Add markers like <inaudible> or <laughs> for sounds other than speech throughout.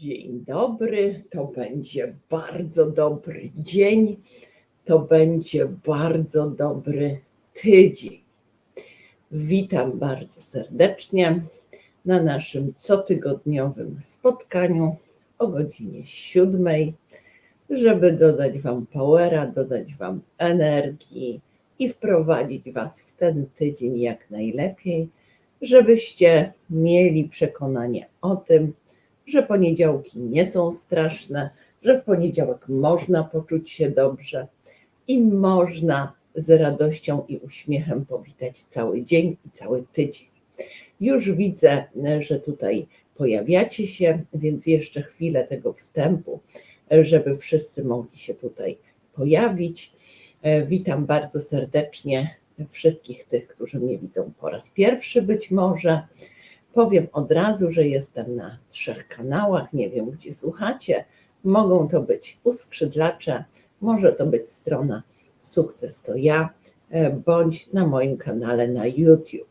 Dzień dobry, to będzie bardzo dobry dzień, to będzie bardzo dobry tydzień. Witam bardzo serdecznie na naszym cotygodniowym spotkaniu o godzinie siódmej, żeby dodać Wam powera, dodać Wam energii i wprowadzić Was w ten tydzień jak najlepiej, żebyście mieli przekonanie o tym, że poniedziałki nie są straszne, że w poniedziałek można poczuć się dobrze i można z radością i uśmiechem powitać cały dzień i cały tydzień. Już widzę, że tutaj pojawiacie się, więc jeszcze chwilę tego wstępu, żeby wszyscy mogli się tutaj pojawić. Witam bardzo serdecznie wszystkich tych, którzy mnie widzą po raz pierwszy być może. Powiem od razu, że jestem na trzech kanałach, nie wiem gdzie słuchacie. Mogą to być uskrzydlacze, może to być strona Sukces to ja, e, bądź na moim kanale na YouTube.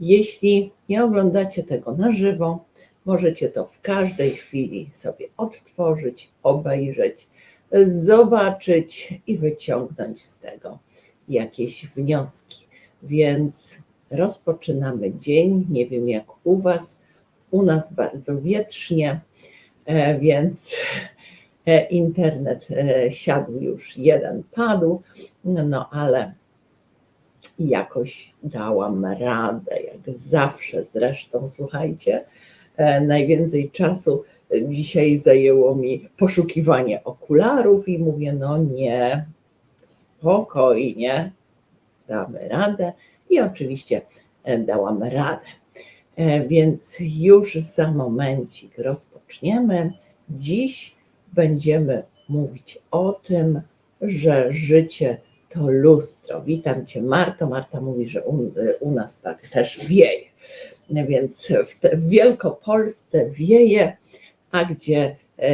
Jeśli nie oglądacie tego na żywo, możecie to w każdej chwili sobie odtworzyć, obejrzeć, zobaczyć i wyciągnąć z tego jakieś wnioski. Więc rozpoczynamy dzień. Nie wiem jak u Was, u nas bardzo wietrznie, e, więc e, internet e, siadł już, jeden padł, no ale jakoś dałam radę, jak zawsze zresztą, słuchajcie, najwięcej czasu dzisiaj zajęło mi poszukiwanie okularów i mówię, no nie, spokojnie, damy radę i oczywiście e, dałam radę. E, więc już za momencik rozpoczniemy. Dziś będziemy mówić o tym, że życie to lustro. Witam Cię, Marto. Marta mówi, że u, u nas tak też wieje. Więc w, te, w Wielkopolsce wieje, a gdzie, e,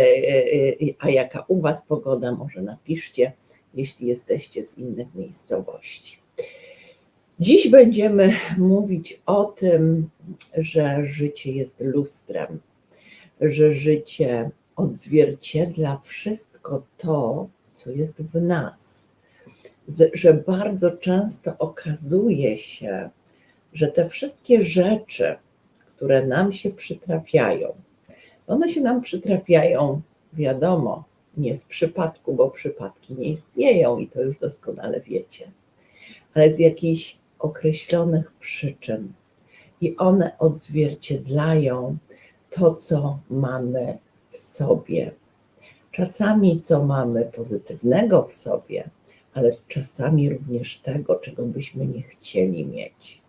a jaka u Was pogoda, może napiszcie, jeśli jesteście z innych miejscowości. Dziś będziemy mówić o tym, że życie jest lustrem, że życie odzwierciedla wszystko to, co jest w nas. Że bardzo często okazuje się, że te wszystkie rzeczy, które nam się przytrafiają, one się nam przytrafiają, wiadomo, nie z przypadku, bo przypadki nie istnieją i to już doskonale wiecie, ale z jakiejś określonych przyczyn i one odzwierciedlają to, co mamy w sobie. Czasami co mamy pozytywnego w sobie, ale czasami również tego, czego byśmy nie chcieli mieć.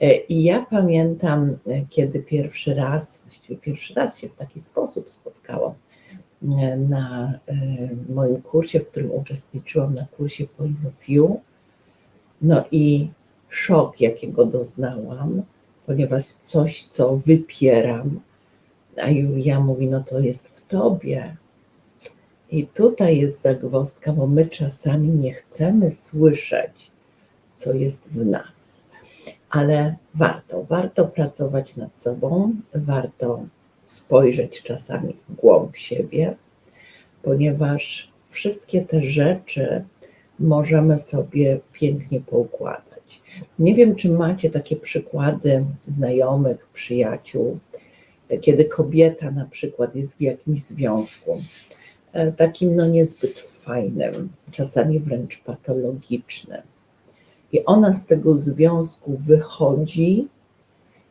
E, I ja pamiętam, e, kiedy pierwszy raz, właściwie pierwszy raz się w taki sposób spotkałam e, na moim kursie, w którym uczestniczyłam, na kursie Point of View. No i szok, jakiego doznałam, ponieważ coś, co wypieram, a Julia mówi, no to jest w tobie. I tutaj jest zagwozdka, bo my czasami nie chcemy słyszeć, co jest w nas. Ale warto, warto pracować nad sobą, warto spojrzeć czasami w głąb siebie, ponieważ wszystkie te rzeczy możemy sobie pięknie poukładać. Nie wiem, czy macie takie przykłady znajomych, przyjaciół, kiedy kobieta na przykład jest w jakimś związku, e, takim no niezbyt fajnym, czasami wręcz patologicznym. I ona z tego związku wychodzi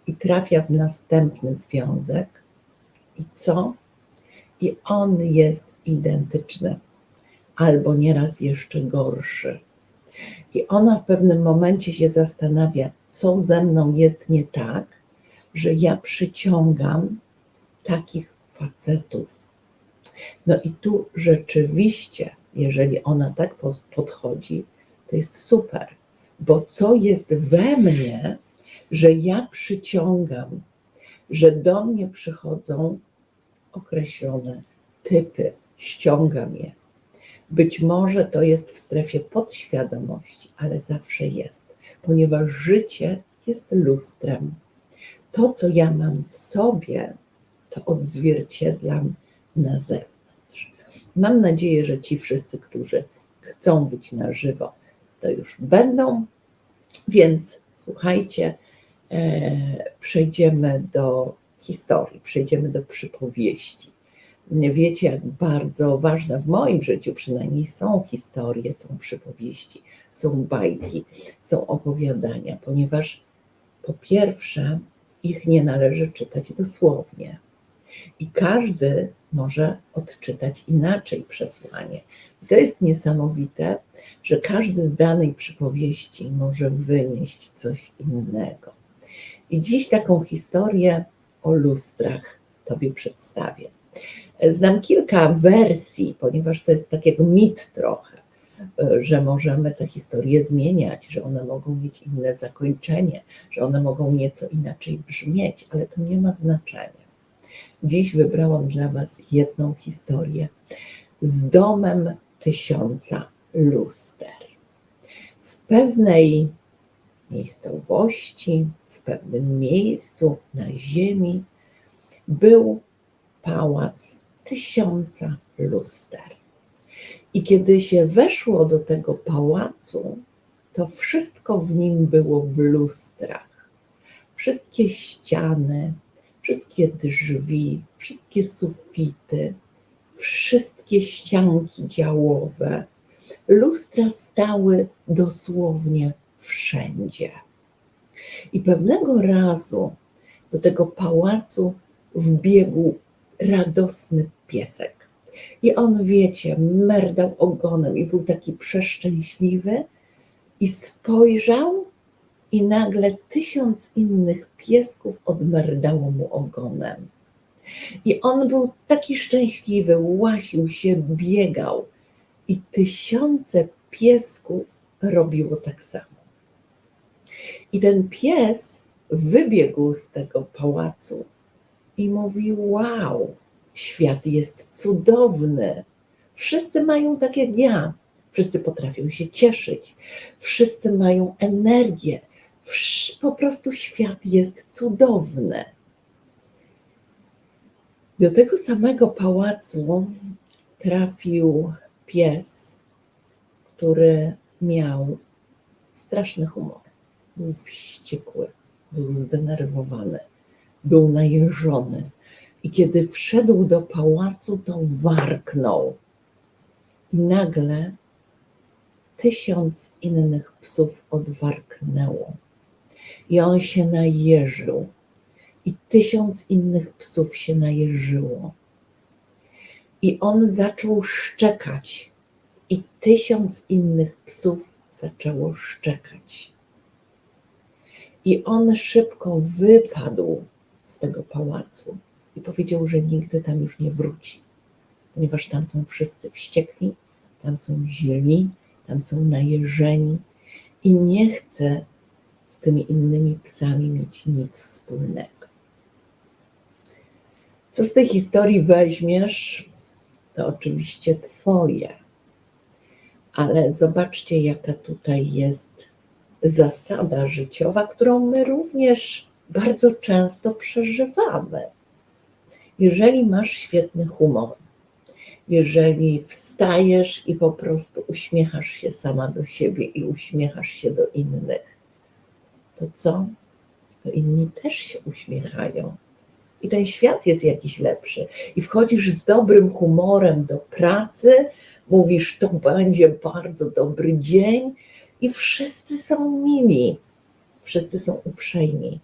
i trafia w następny związek. I co? I on jest identyczny, albo nieraz jeszcze gorszy. I ona w pewnym momencie się zastanawia, co ze mną jest nie tak, że ja przyciągam takich facetów. No i tu rzeczywiście, jeżeli ona tak podchodzi, to jest super, bo co jest we mnie, że ja przyciągam, że do mnie przychodzą określone typy, ściągam je. Być może to jest w strefie podświadomości, ale zawsze jest, ponieważ życie jest lustrem. To, co ja mam w sobie, to odzwierciedlam na zewnątrz. Mam nadzieję, że ci wszyscy, którzy chcą być na żywo, to już będą. Więc słuchajcie, e, przejdziemy do historii, przejdziemy do przypowieści. Wiecie, jak bardzo ważne w moim życiu przynajmniej są historie, są przypowieści, są bajki, są opowiadania, ponieważ po pierwsze, ich nie należy czytać dosłownie. I każdy może odczytać inaczej przesłanie. I to jest niesamowite, że każdy z danej przypowieści może wynieść coś innego. I dziś taką historię o lustrach Tobie przedstawię. Znam kilka wersji, ponieważ to jest tak jak mit trochę, że możemy te historie zmieniać, że one mogą mieć inne zakończenie, że one mogą nieco inaczej brzmieć, ale to nie ma znaczenia. Dziś wybrałam dla Was jedną historię z domem tysiąca luster. W pewnej miejscowości, w pewnym miejscu na ziemi był pałac tysiąca luster. I kiedy się weszło do tego pałacu, to wszystko w nim było w lustrach. Wszystkie ściany, wszystkie drzwi, wszystkie sufity, wszystkie ścianki działowe. Lustra stały dosłownie wszędzie. I pewnego razu do tego pałacu wbiegł radosny piesek. I on, wiecie, merdał ogonem i był taki przeszczęśliwy i spojrzał i nagle tysiąc innych piesków odmerdało mu ogonem. I on był taki szczęśliwy, łasił się, biegał i tysiące piesków robiło tak samo. I ten pies wybiegł z tego pałacu i mówi: Wow, świat jest cudowny. Wszyscy mają tak jak ja. Wszyscy potrafią się cieszyć. Wszyscy mają energię. Po prostu świat jest cudowny. Do tego samego pałacu trafił pies, który miał straszny humor. Był wściekły, był zdenerwowany, był najeżony. I kiedy wszedł do pałacu, to warknął. I nagle tysiąc innych psów odwarknęło. I on się najeżył. I tysiąc innych psów się najeżyło. I on zaczął szczekać. I tysiąc innych psów zaczęło szczekać. I on szybko wypadł z tego pałacu i powiedział, że nigdy tam już nie wróci, ponieważ tam są wszyscy wściekli, tam są źli, tam są najeżeni i nie chce z tymi innymi psami mieć nic wspólnego. Co z tej historii weźmiesz, to oczywiście Twoje. Ale zobaczcie, jaka tutaj jest zasada życiowa, którą my również bardzo często przeżywamy. Jeżeli masz świetny humor, jeżeli wstajesz i po prostu uśmiechasz się sama do siebie i uśmiechasz się do innych, to co? To inni też się uśmiechają. I ten świat jest jakiś lepszy. I wchodzisz z dobrym humorem do pracy, mówisz, to będzie bardzo dobry dzień, i wszyscy są mili, wszyscy są uprzejmi.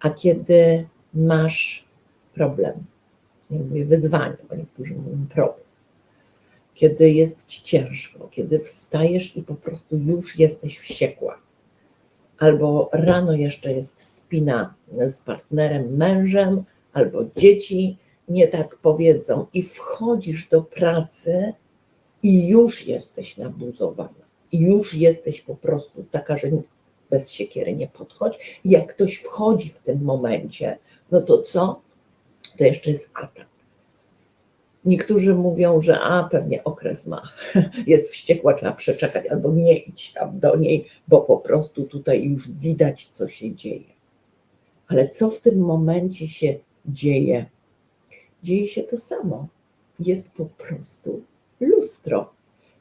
A kiedy masz problem, nie mówię wyzwanie, bo niektórzy mówią problem, kiedy jest ci ciężko, kiedy wstajesz i po prostu już jesteś wściekła, albo rano jeszcze jest spina z partnerem, mężem, albo dzieci nie tak powiedzą, i wchodzisz do pracy i już jesteś nabuzowana, już jesteś po prostu taka, że bez siekiery nie podchodź. Jak ktoś wchodzi w tym momencie, no to co? To jeszcze jest atak. Niektórzy mówią, że a pewnie okres ma, <laughs> jest wściekła, trzeba przeczekać, albo nie idź tam do niej, bo po prostu tutaj już widać, co się dzieje. Ale co w tym momencie się dzieje? dzieje się to samo. Jest po prostu lustro.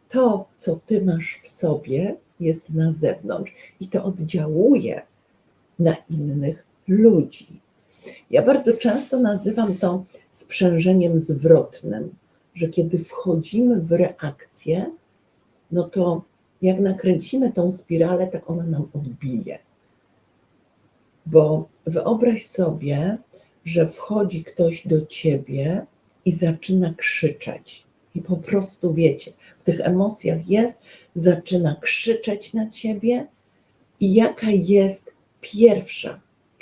To, co ty masz w sobie, jest na zewnątrz i to oddziałuje na innych ludzi. Ja bardzo często nazywam to sprzężeniem zwrotnym, że kiedy wchodzimy w reakcję, no to jak nakręcimy tą spiralę, tak ona nam odbije. Bo wyobraź sobie, że wchodzi ktoś do ciebie i zaczyna krzyczeć. I po prostu wiecie, w tych emocjach jest, zaczyna krzyczeć na ciebie. I jaka jest pierwsza,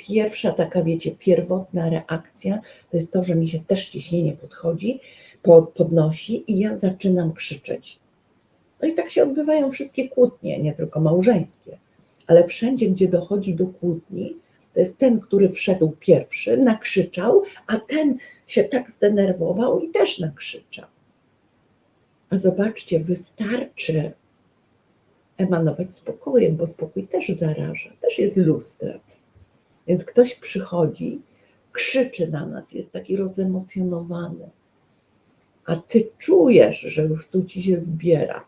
pierwsza taka, wiecie, pierwotna reakcja, to jest to, że mi się też ciśnienie podchodzi, podnosi i ja zaczynam krzyczeć. No i tak się odbywają wszystkie kłótnie, nie tylko małżeńskie, ale wszędzie, gdzie dochodzi do kłótni, to jest ten, który wszedł pierwszy, nakrzyczał, a ten się tak zdenerwował i też nakrzyczał. A zobaczcie, wystarczy emanować spokojem, bo spokój też zaraża, też jest lustrem. Więc ktoś przychodzi, krzyczy na nas, jest taki rozemocjonowany, a ty czujesz, że już tu ci się zbiera,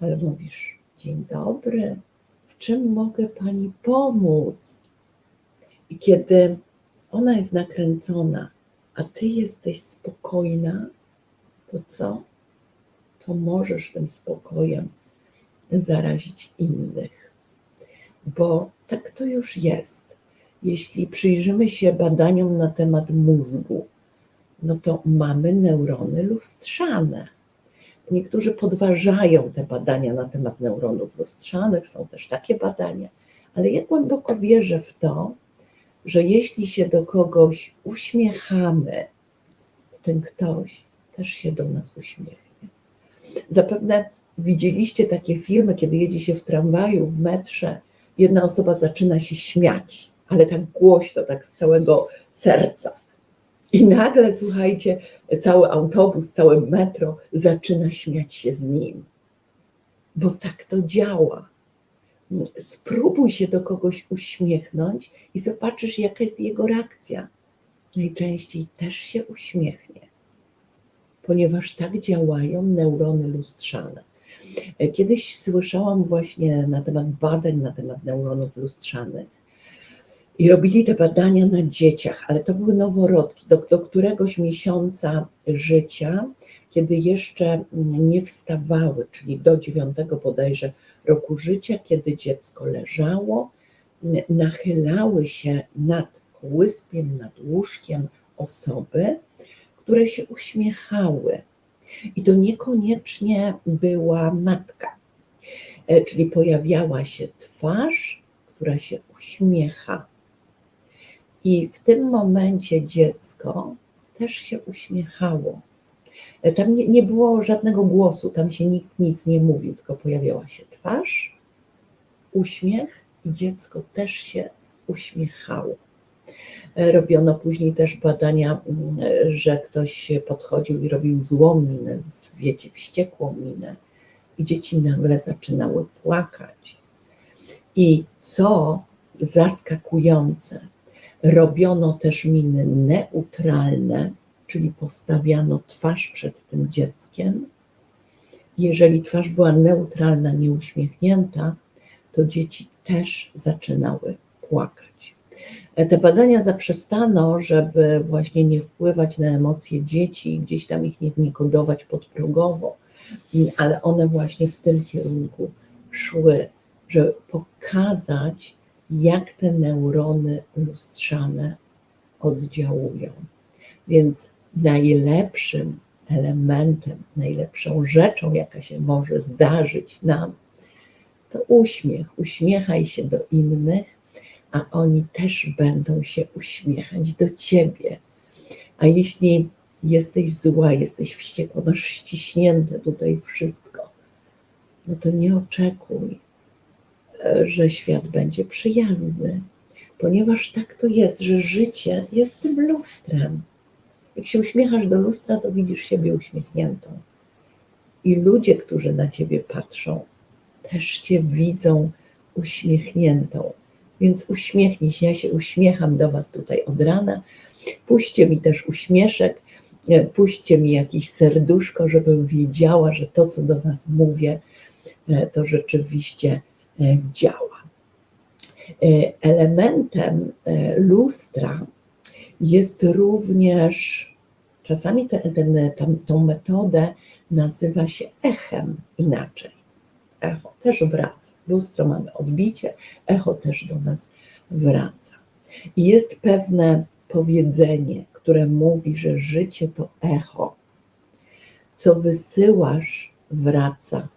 ale mówisz: Dzień dobry, w czym mogę pani pomóc? I kiedy ona jest nakręcona, a ty jesteś spokojna, to co? To możesz tym spokojem zarazić innych. Bo tak to już jest. Jeśli przyjrzymy się badaniom na temat mózgu, no to mamy neurony lustrzane. Niektórzy podważają te badania na temat neuronów lustrzanych, są też takie badania, ale ja głęboko wierzę w to, że jeśli się do kogoś uśmiechamy, to ten ktoś też się do nas uśmiechnie. Zapewne widzieliście takie filmy, kiedy jedzie się w tramwaju, w metrze, jedna osoba zaczyna się śmiać, ale tak głośno, tak z całego serca. I nagle, słuchajcie, cały autobus, całe metro zaczyna śmiać się z nim. Bo tak to działa. Spróbuj się do kogoś uśmiechnąć i zobaczysz, jaka jest jego reakcja. Najczęściej też się uśmiechnie, ponieważ tak działają neurony lustrzane. Kiedyś słyszałam właśnie na temat badań na temat neuronów lustrzanych i robili te badania na dzieciach, ale to były noworodki do, do któregoś miesiąca życia, kiedy jeszcze nie wstawały, czyli do dziewiątego bodajże roku życia, kiedy dziecko leżało, nachylały się nad kołyspiem, nad łóżkiem osoby, które się uśmiechały. I to niekoniecznie była matka, e, czyli pojawiała się twarz, która się uśmiecha. I w tym momencie dziecko też się uśmiechało. E, tam nie, nie, było żadnego głosu, tam się nikt nic nie mówił, tylko pojawiała się twarz, uśmiech i dziecko też się uśmiechało. E, robiono później też badania, mm, że ktoś podchodził i robił złą minę, wiecie, wściekłą minę i dzieci nagle zaczynały płakać. I co zaskakujące, robiono też miny neutralne, czyli postawiano twarz przed tym dzieckiem. Jeżeli twarz była neutralna, nieuśmiechnięta, to dzieci też zaczynały płakać. Te badania zaprzestano, żeby właśnie nie wpływać na emocje dzieci, gdzieś tam ich nie, nie kodować podprogowo, ale one właśnie w tym kierunku szły, żeby pokazać, jak te neurony lustrzane oddziałują. Więc najlepszym elementem, najlepszą rzeczą, jaka się może zdarzyć nam, to uśmiech. Uśmiechaj się do innych, a oni też będą się uśmiechać do ciebie. A jeśli jesteś zła, jesteś wściekła, masz ściśnięte tutaj wszystko, no to nie oczekuj, że świat będzie przyjazny, ponieważ tak to jest, że życie jest tym lustrem. Jak się uśmiechasz do lustra, to widzisz siebie uśmiechniętą. I ludzie, którzy na ciebie patrzą, też cię widzą uśmiechniętą. Więc uśmiechnij się. Ja się uśmiecham do Was tutaj od rana. Puśćcie mi też uśmieszek e, puśćcie mi jakieś serduszko, żebym wiedziała, że to, co do Was mówię, e, to rzeczywiście e, działa. Elementem lustra jest również, czasami te, ten, tą metodę nazywa się echem inaczej. Echo też wraca. Lustro mamy odbicie, echo też do nas wraca. I jest pewne powiedzenie, które mówi, że życie to echo. Co wysyłasz, wraca.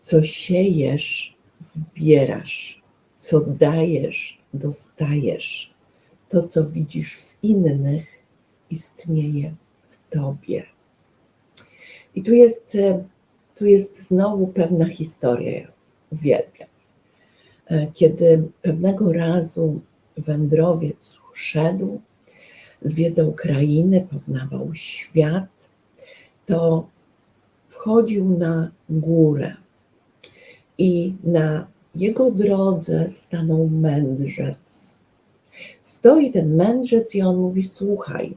Co siejesz, zbierasz. Co dajesz, dostajesz. To, co widzisz w innych, istnieje w tobie. I tu jest, e, tu jest znowu pewna historia. Uwielbiam. E, kiedy pewnego razu wędrowiec szedł, zwiedzał krainy, poznawał świat, to wchodził na górę i na jego drodze stanął mędrzec. Stoi ten mędrzec i on mówi: Słuchaj,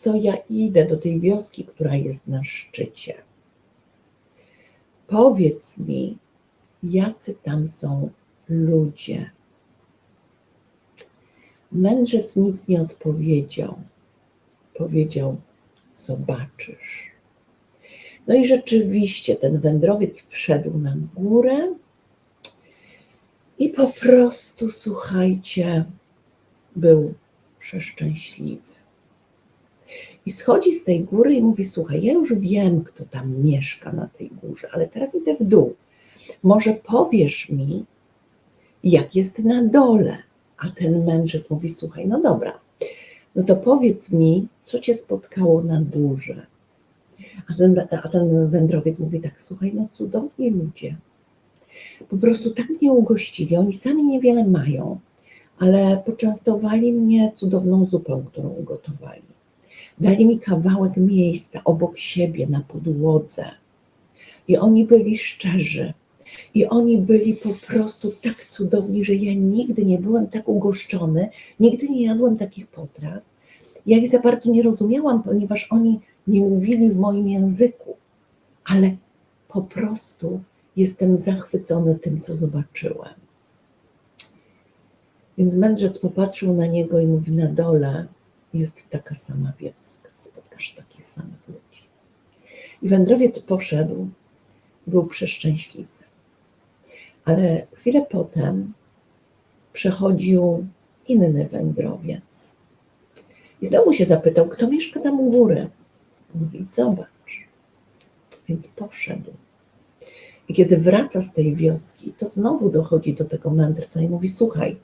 co ja idę do tej wioski, która jest na szczycie. Powiedz mi, jacy tam są ludzie. Mędrzec nic nie odpowiedział. Powiedział: Zobaczysz. No i rzeczywiście ten wędrowiec wszedł na górę i po prostu, słuchajcie, był przeszczęśliwy. I schodzi z tej góry i mówi: Słuchaj, ja już wiem, kto tam mieszka na tej górze, ale teraz idę w dół. Może powiesz mi, jak jest na dole? A ten mędrzec mówi: Słuchaj, no dobra, no to powiedz mi, co cię spotkało na górze. A ten, a ten wędrowiec mówi tak: Słuchaj, no cudownie ludzie. Po prostu tak mnie ugościli. Oni sami niewiele mają, ale poczęstowali mnie cudowną zupą, którą ugotowali. Dali mi kawałek miejsca obok siebie na podłodze. I oni byli szczerzy. I oni byli po prostu tak cudowni, że ja nigdy nie byłem tak ugoszczony, nigdy nie jadłem takich potraw. Ja ich za bardzo nie rozumiałam, ponieważ oni nie mówili w moim języku, ale po prostu jestem zachwycony tym, co zobaczyłem. Więc mędrzec popatrzył na niego i mówi: Na dole jest taka sama wioska, spotkasz takich samych ludzi. I wędrowiec poszedł, był przeszczęśliwy. Ale chwilę potem przechodził inny wędrowiec. I znowu się zapytał, kto mieszka tam u góry. Mówi, zobacz. Więc poszedł. I kiedy wraca z tej wioski, to znowu dochodzi do tego mędrca i mówi: Słuchaj,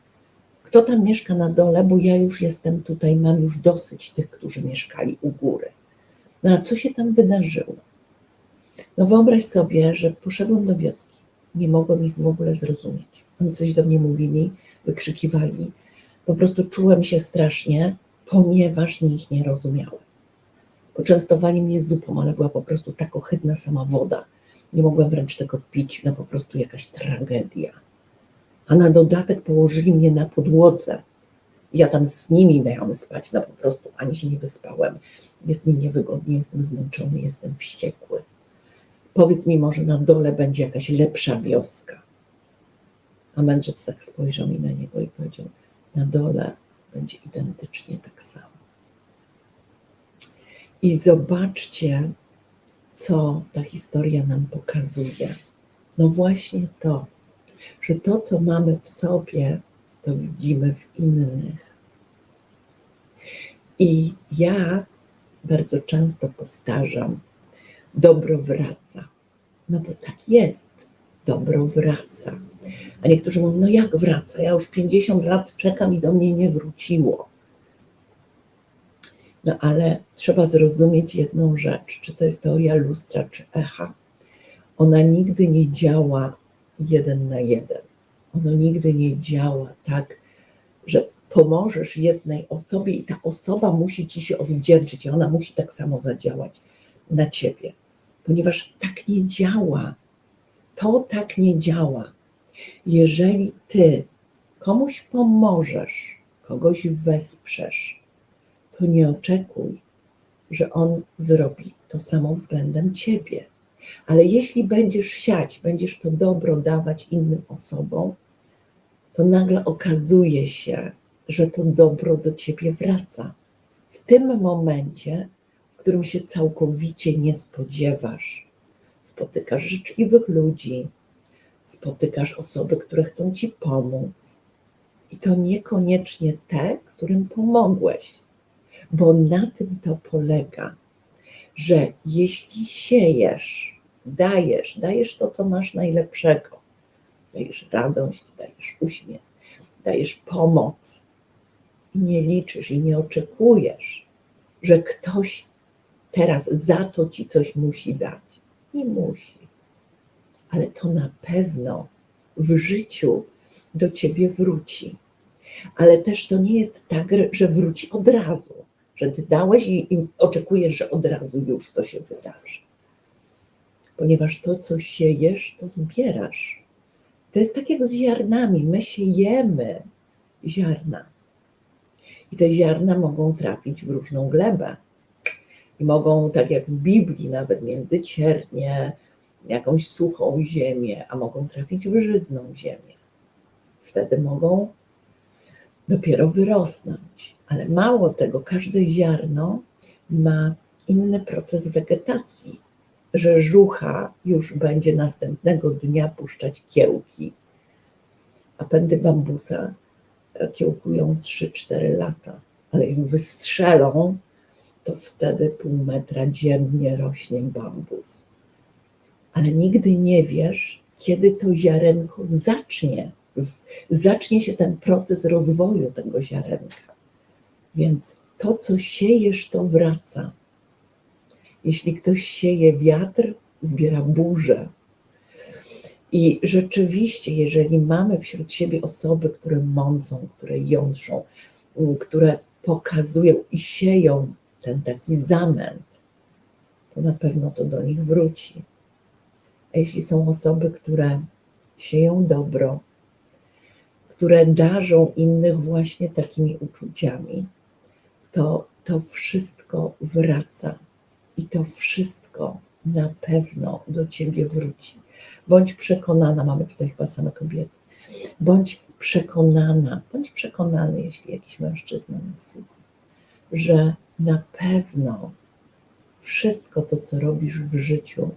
kto tam mieszka na dole, bo ja już jestem tutaj, mam już dosyć tych, którzy mieszkali u góry. No a co się tam wydarzyło? No wyobraź sobie, że poszedłem do wioski, nie mogłem ich w ogóle zrozumieć. Oni coś do mnie mówili, wykrzykiwali. Po prostu czułem się strasznie, ponieważ ich nie rozumiałem. Poczęstowali mnie zupą, ale była po prostu tak ohydna sama woda. Nie mogłem wręcz tego pić, no po prostu jakaś tragedia a na dodatek położyli mnie na podłodze. Ja tam z nimi miałam spać, no po prostu ani się nie wyspałem. Jest mi niewygodnie, jestem zmęczony, jestem wściekły. Powiedz mi, może na dole będzie jakaś lepsza wioska. A mędrzec tak spojrzał mi na niego i powiedział: Na dole będzie identycznie tak samo. I zobaczcie, co ta historia nam pokazuje. No właśnie to, że to, co mamy w sobie, to widzimy w innych. I ja bardzo często powtarzam, dobro wraca. No bo tak jest, dobro wraca. A niektórzy mówią, no jak wraca? Ja już 50 lat czekam i do mnie nie wróciło. No ale trzeba zrozumieć jedną rzecz, czy to jest teoria lustra, czy echa. Ona nigdy nie działa jeden na jeden. Ono nigdy nie działa tak, że pomożesz jednej osobie i ta osoba musi ci się odwdzięczyć i ona musi tak samo zadziałać na ciebie, ponieważ tak nie działa. To tak nie działa. Jeżeli ty komuś pomożesz, kogoś wesprzesz, to nie oczekuj, że on zrobi to samo względem ciebie. Ale jeśli będziesz siać, będziesz to dobro dawać innym osobom, to nagle okazuje się, że to dobro do ciebie wraca. W tym momencie, w którym się całkowicie nie spodziewasz, spotykasz życzliwych ludzi, spotykasz osoby, które chcą ci pomóc. I to niekoniecznie te, którym pomogłeś, bo na tym to polega, że jeśli siejesz, dajesz, dajesz to, co masz najlepszego, dajesz radość, dajesz uśmiech, dajesz pomoc i nie liczysz i nie oczekujesz, że ktoś teraz za to ci coś musi dać. Nie musi, ale to na pewno w życiu do ciebie wróci. Ale też to nie jest tak, że wróci od razu, że ty dałeś i, i oczekujesz, że od razu już to się wydarzy. Ponieważ to, co siejesz, to zbierasz. To jest tak jak z ziarnami. My siejemy ziarna. I te ziarna mogą trafić w różną glebę. I mogą, tak jak w Biblii, nawet między ciernie, jakąś suchą ziemię, a mogą trafić w żyzną ziemię. Wtedy mogą dopiero wyrosnąć. Ale mało tego, każde ziarno ma inny proces wegetacji, że żucha już będzie następnego dnia puszczać kiełki, a pędy bambusa kiełkują 3-4 lata, ale jak wystrzelą, to wtedy pół metra dziennie rośnie bambus. Ale nigdy nie wiesz, kiedy to ziarenko zacznie, zacznie się ten proces rozwoju tego ziarenka. Więc to, co siejesz, to wraca. Jeśli ktoś sieje wiatr, zbiera burzę. I rzeczywiście, jeżeli mamy wśród siebie osoby, które mącą, które jątrzą, które pokazują i sieją ten taki zamęt, to na pewno to do nich wróci. Jeśli są osoby, które sieją dobro, które darzą innych właśnie takimi uczuciami, to to wszystko wraca i to wszystko na pewno do ciebie wróci. Bądź przekonana, mamy tutaj chyba same kobiety, bądź przekonana, bądź przekonany, jeśli jakiś mężczyzna nas słucha, że na pewno wszystko to, co robisz w życiu,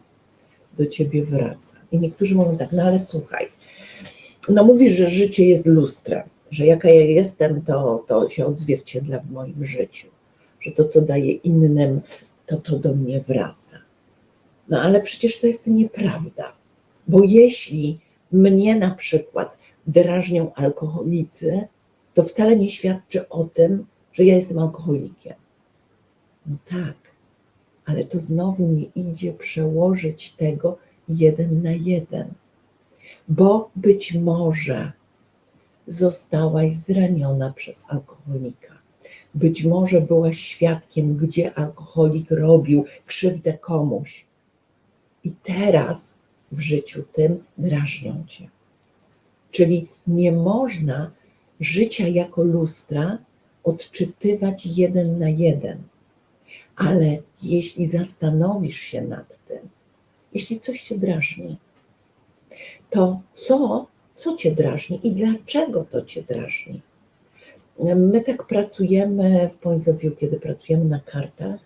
do ciebie wraca. I niektórzy mówią tak, no ale słuchaj, no mówisz, że życie jest lustrem, że jaka ja jestem, to, to się odzwierciedla w moim życiu, że to, co daję innym, to to do mnie wraca. No ale przecież to jest nieprawda, bo jeśli mnie na przykład drażnią alkoholicy, to wcale nie świadczy o tym, że ja jestem alkoholikiem. No tak, ale to znowu nie idzie przełożyć tego jeden na jeden, bo być może zostałaś zraniona przez alkoholika. Być może byłaś świadkiem, gdzie alkoholik robił krzywdę komuś. I teraz w życiu tym drażnią cię. Czyli nie można życia jako lustra odczytywać jeden na jeden. Ale jeśli zastanowisz się nad tym, jeśli coś cię drażni, to co, co cię drażni i dlaczego to cię drażni? My tak pracujemy w Point of View, kiedy pracujemy na kartach,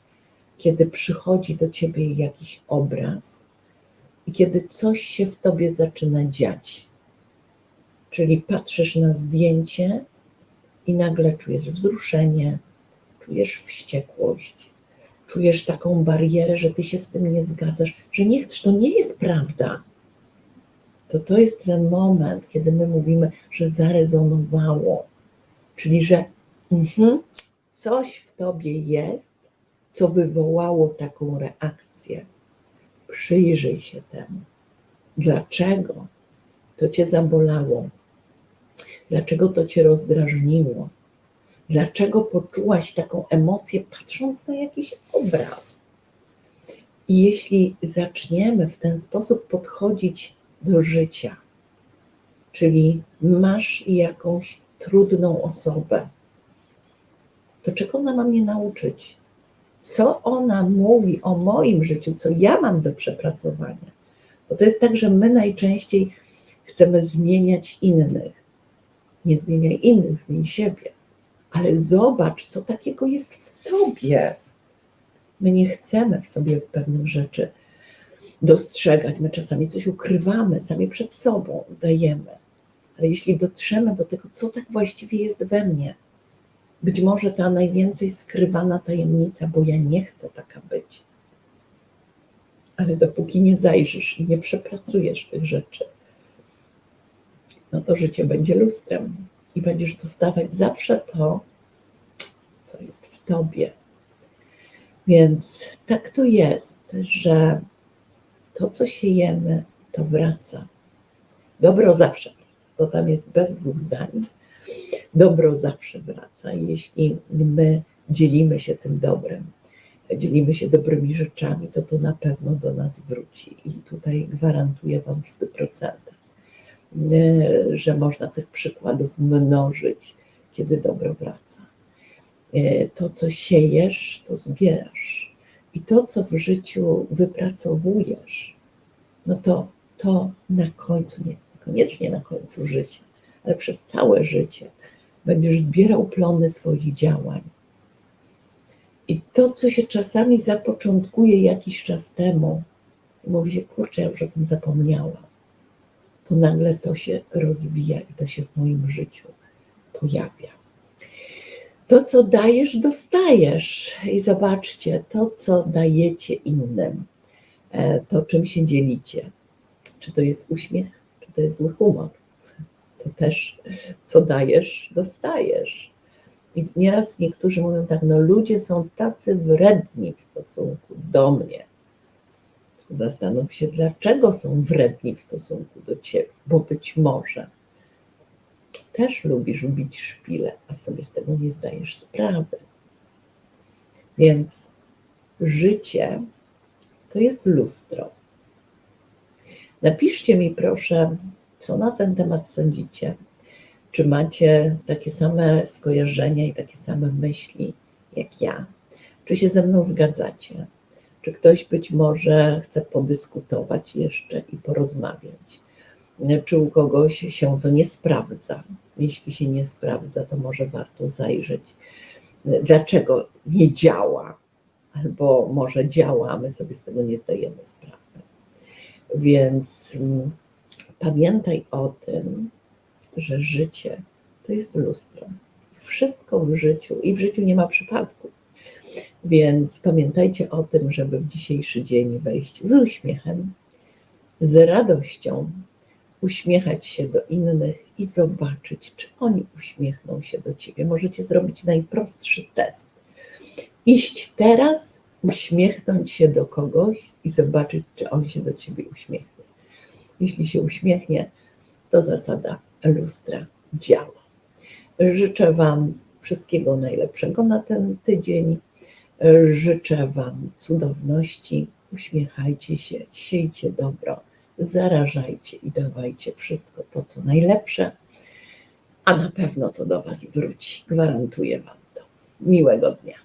kiedy przychodzi do ciebie jakiś obraz i kiedy coś się w tobie zaczyna dziać. Czyli patrzysz na zdjęcie i nagle czujesz wzruszenie, czujesz wściekłość, czujesz taką barierę, że ty się z tym nie zgadzasz, że nie chcesz, to nie jest prawda. To to jest ten moment, kiedy my mówimy, że zarezonowało, czyli że mhm, coś w tobie jest, co wywołało taką reakcję. Przyjrzyj się temu. Dlaczego to cię zabolało? Dlaczego to cię rozdrażniło? Dlaczego poczułaś taką emocję, patrząc na jakiś obraz? I jeśli zaczniemy w ten sposób podchodzić do życia, czyli masz jakąś trudną osobę, to czego ona ma mnie nauczyć? co ona mówi o moim życiu, co ja mam do przepracowania. Bo to jest tak, że my najczęściej chcemy zmieniać innych. Nie zmieniaj innych, zmień siebie. Ale zobacz, co takiego jest w tobie. My nie chcemy w sobie pewnych rzeczy dostrzegać. My czasami coś ukrywamy, sami przed sobą udajemy. Ale jeśli dotrzemy do tego, co tak właściwie jest we mnie, być może ta najwięcej skrywana tajemnica, bo ja nie chcę taka być. Ale dopóki nie zajrzysz i nie przepracujesz tych rzeczy, no to życie będzie lustrem i będziesz dostawać zawsze to, co jest w tobie. Więc tak to jest, że to, co siejemy, to wraca. Dobro zawsze wraca. To tam jest bez dwóch zdań. Dobro zawsze wraca. Jeśli my dzielimy się tym dobrem, dzielimy się dobrymi rzeczami, to to na pewno do nas wróci. I tutaj gwarantuję Wam w 100%, że można tych przykładów mnożyć, kiedy dobro wraca. To, co siejesz, to zbierasz. I to, co w życiu wypracowujesz, no to to na końcu, nie, koniecznie na końcu życia, ale przez całe życie będziesz zbierał plony swoich działań. I to, co się czasami zapoczątkuje jakiś czas temu, mówi się, kurczę, ja już o tym zapomniałam, to nagle to się rozwija i to się w moim życiu pojawia. To, co dajesz, dostajesz. I zobaczcie, to, co dajecie innym, e, to czym się dzielicie. Czy to jest uśmiech, czy to jest zły humor. To też, co dajesz, dostajesz. I nieraz niektórzy mówią tak, no ludzie są tacy wredni w stosunku do mnie. Zastanów się, dlaczego są wredni w stosunku do ciebie, bo być może też lubisz bić szpile, a sobie z tego nie zdajesz sprawy. Więc życie to jest lustro. Napiszcie mi proszę, co na ten temat sądzicie. Czy macie takie same skojarzenia i takie same myśli jak ja? Czy się ze mną zgadzacie? Czy ktoś być może chce podyskutować jeszcze i porozmawiać? Czy u kogoś się to nie sprawdza? Jeśli się nie sprawdza, to może warto zajrzeć, dlaczego nie działa, albo może działa, a my sobie z tego nie zdajemy sprawy. Więc mm, pamiętaj o tym, że życie to jest lustro. Wszystko w życiu i w życiu nie ma przypadków. Więc pamiętajcie o tym, żeby w dzisiejszy dzień wejść z uśmiechem, z radością, uśmiechać się do innych i zobaczyć, czy oni uśmiechną się do ciebie. Możecie zrobić najprostszy test. Iść teraz, uśmiechnąć się do kogoś i zobaczyć, czy on się do ciebie uśmiechnie. Jeśli się uśmiechnie, to zasada lustra działa. Życzę Wam wszystkiego najlepszego na ten tydzień. Życzę Wam cudowności. Uśmiechajcie się, siejcie dobro zarażajcie i dawajcie wszystko to, co najlepsze, a na pewno to do Was wróci. Gwarantuję Wam to. Miłego dnia.